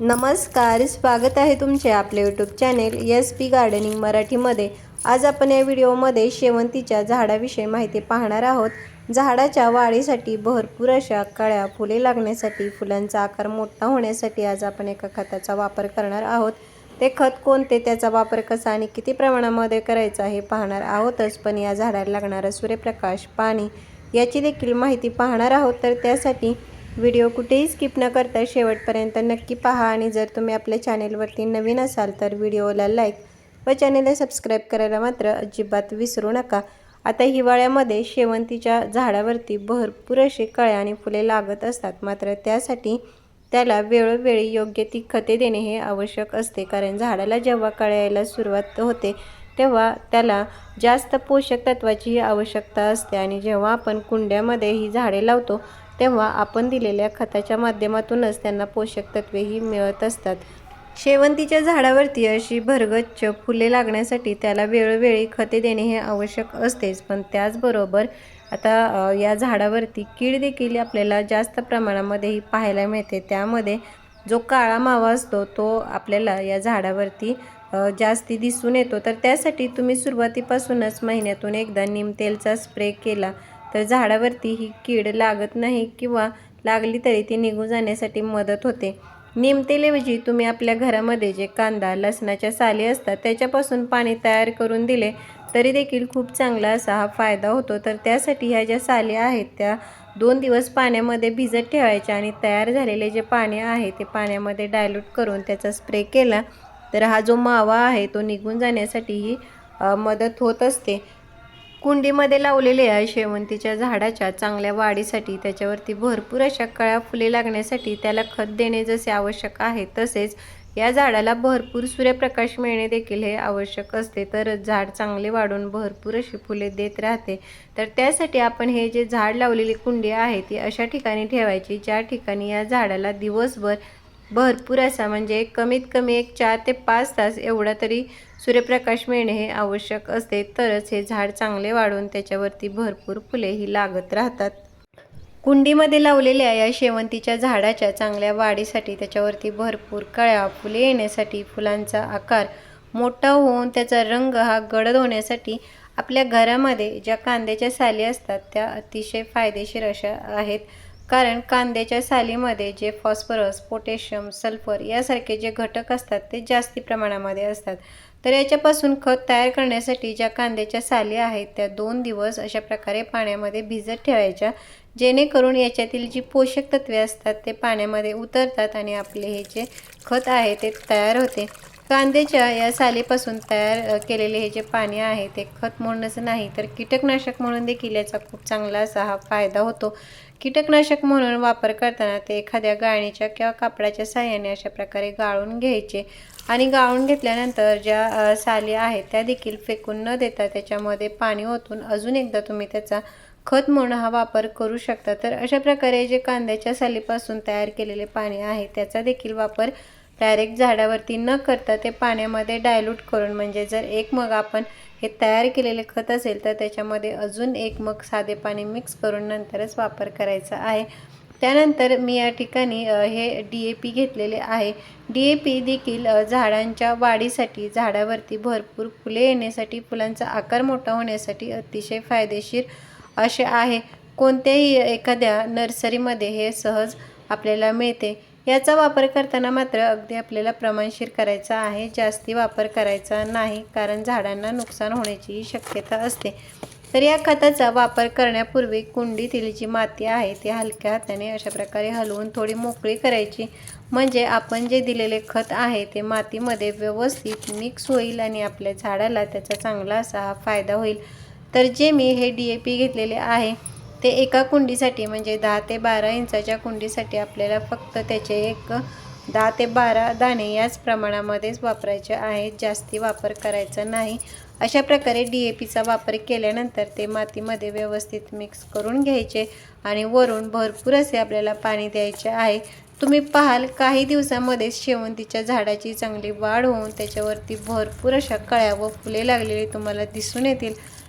नमस्कार स्वागत आहे तुमचे आपले YouTube channel S P gardening मराठीमध्ये. आज आपण या व्हिडिओमध्ये शेवंतीच्या झाडाविषयी माहिती पाहणार आहोत. झाडाच्या वाढीसाठी भरपूर अशा कळ्या फुले लागण्यासाठी फुलांचा आकार मोठा होण्यासाठी आज आपण एका खताचा वापर करणार आहोत. ते खत कोणते त्याचा वापर कसा आणि किती प्रमाणामध्ये करायचा हे पाहणार आहोतच पण या झाडाला लागणारा सूर्यप्रकाश पाणी याची देखील माहिती पाहणार आहोत. तर त्यासाठी व्हिडिओ कुठेही स्किप न करता शेवटपर्यंत नक्की पहा आणि जर तुम्ही आपल्या चॅनेलवरती नवीन असाल तर व्हिडिओला लाईक व चॅनेलला सबस्क्राईब करायला मात्र अजिबात विसरू नका. आता हिवाळ्यामध्ये शेवंतीच्या झाडावरती भरपूर असे कळ्या आणि फुले लागत असतात. मात्र त्यासाठी त्याला वेळोवेळी योग्य ती खते देणे हे आवश्यक असते. कारण झाडाला जेव्हा कळायला सुरुवात होते तेव्हा त्याला जास्त पोषक तत्वाची आवश्यकता असते. आणि जेव्हा आपण कुंड्यामध्ये ही झाडे लावतो तेव्हा आपण दिलेल्या खताच्या माध्यमातूनच त्यांना पोषक तत्वेही मिळत असतात. शेवंतीच्या झाडावरती अशी भरगच्च फुले लागण्यासाठी त्याला वेळोवेळी खते देणे हे आवश्यक असतेच पण त्याचबरोबर आता या झाडावरती कीड देखील आपल्याला जास्त प्रमाणामध्येही पाहायला मिळते. त्यामध्ये जो काळा मावा असतो तो आपल्याला या झाडावरती जास्ती दिसून येतो. तर त्यासाठी तुम्ही सुरुवातीपासूनच महिन्यातून एकदा तेलचा स्प्रे केला. तर झाडावरती ही कीड लागत नाही किंवा लागली तरी ती निघून जाण्यासाठी मदत होते. निमतेलेऐवजी तुम्ही आपल्या घरामध्ये जे कांदा लसणाच्या साली असतात त्याच्यापासून पाणी तयार करून दिले तरी देखील खूप चांगला असा हा फायदा होतो. तर त्यासाठी ह्या ज्या साली आहेत त्या दोन दिवस पाण्यामध्ये भिजत ठेवायच्या आणि तयार झालेले जे पाणी आहे ते पाण्यामध्ये डायल्यूट करून त्याचा स्प्रे केला तर हा जो मावा आहे तो निघून जाण्यासाठीही मदत होत असते. कुंडीमध्ये लावलेले आहे. शेवंतीच्या झाडाच्या चांगल्या वाढीसाठी त्याच्यावरती भरपूर अशा कळ्या फुले लागण्यासाठी त्याला खत देणे जसे आवश्यक आहे तसेच या झाडाला भरपूर सूर्यप्रकाश मिळणे देखील हे आवश्यक असते. तर झाड चांगले वाढून भरपूर अशी फुले देत राहते. तर त्यासाठी आपण हे जे झाड लावलेली कुंडी आहे ती अशा ठिकाणी ठेवायची ज्या ठिकाणी या झाडाला दिवसभर भरपूर असा म्हणजे कमीत कमी एक चार ते पाच तास एवढा तरी सूर्यप्रकाश मिळणे हे आवश्यक असते तरच हे झाड चांगले वाढून त्याच्यावरती भरपूर फुलेही लागत राहतात. कुंडीमध्ये लावलेल्या या शेवंतीच्या झाडाच्या चांगल्या वाढीसाठी त्याच्यावरती भरपूर कळ्या फुले येण्यासाठी फुलांचा आकार मोठा होऊन त्याचा रंग हा गडद होण्यासाठी आपल्या घरामध्ये ज्या कांद्याच्या साली असतात त्या अतिशय फायदेशीर अशा आहेत. कारण कांद्याच्या सालीमध्ये जे फॉस्फरस पोटॅशियम सल्फर यासारखे जे घटक असतात ते जास्ती प्रमाणामध्ये असतात. तर याच्यापासून खत तयार करण्यासाठी ज्या कांद्याच्या साली आहेत त्या दोन दिवस अशा प्रकारे पाण्यामध्ये भिजत ठेवायच्या. जेणेकरून याच्यातील जी पोषक तत्वे असतात ते पाण्यामध्ये उतरतात आणि आपले हे जे खत आहे ते तयार होते. कांद्याच्या या सालीपासून तयार केलेले हे जे पाणी आहे ते खत म्हणूनच नाही तर कीटकनाशक म्हणून देखील याचा खूप चांगला असा हा फायदा होतो. कीटकनाशक म्हणून वापर करताना ते एखाद्या गाळणीच्या किंवा कापडाच्या साह्याने अशा प्रकारे गाळून घ्यायचे आणि गाळून घेतल्यानंतर ज्या साली आहेत त्या देखील फेकून न देता त्याच्यामध्ये पाणी ओतून अजून एकदा तुम्ही त्याचा खत म्हणून हा वापर करू शकता. तर अशा प्रकारे जे कांद्याच्या सालीपासून तयार केलेले पाणी आहे त्याचा देखील वापर डायरेक्ट झाडावरती न करता ते पाण्यामध्ये डायल्यूट करून म्हणजे जर एक मग आपण हे तयार केलेले खत असेल तर त्याच्यामध्ये अजून एक मग साधे पाणी मिक्स करून नंतरच वापर करायचा आहे. त्यानंतर मी या ठिकाणी हे डी ए पी घेतलेले आहे. डी ए पी देखील झाडांच्या वाढीसाठी झाडावरती भरपूर फुले येण्यासाठी फुलांचा आकार मोठा होण्यासाठी अतिशय फायदेशीर असे आहे. कोणत्याही एखाद्या नर्सरीमध्ये हे सहज आपल्याला मिळते. याचा वापर करताना मात्र अगदी आपल्याला प्रमाणशीर करायचा आहे जास्ती वापर करायचा नाही कारण झाडांना नुकसान होण्याचीही शक्यता असते. तर या खताचा वापर करण्यापूर्वी कुंडीतील जी माती आहे ती हलक्या हाताने अशा प्रकारे हलवून थोडी मोकळी करायची. म्हणजे आपण जे दिलेले खत आहे ते मातीमध्ये व्यवस्थित मिक्स होईल आणि आपल्या झाडाला त्याचा चांगला असा हा फायदा होईल. तर जे मी हे डी ए पी घेतलेले आहे ते एका कुंडीसाठी म्हणजे दहा ते बारा इंचाच्या कुंडीसाठी आपल्याला फक्त त्याचे एक दहा ते बारा दाणे याच प्रमाणामध्येच वापरायचे आहेत. जास्ती वापर करायचा नाही. अशा प्रकारे डी ए पीचा वापर केल्यानंतर ते मातीमध्ये व्यवस्थित मिक्स करून घ्यायचे आणि वरून भरपूर असे आपल्याला पाणी द्यायचे आहे. तुम्ही पाहाल काही दिवसामध्ये शेवंतीच्या झाडाची चांगली वाढ होऊन त्याच्यावरती भरपूर अशा कळ्या व फुले लागलेली तुम्हाला दिसून येतील.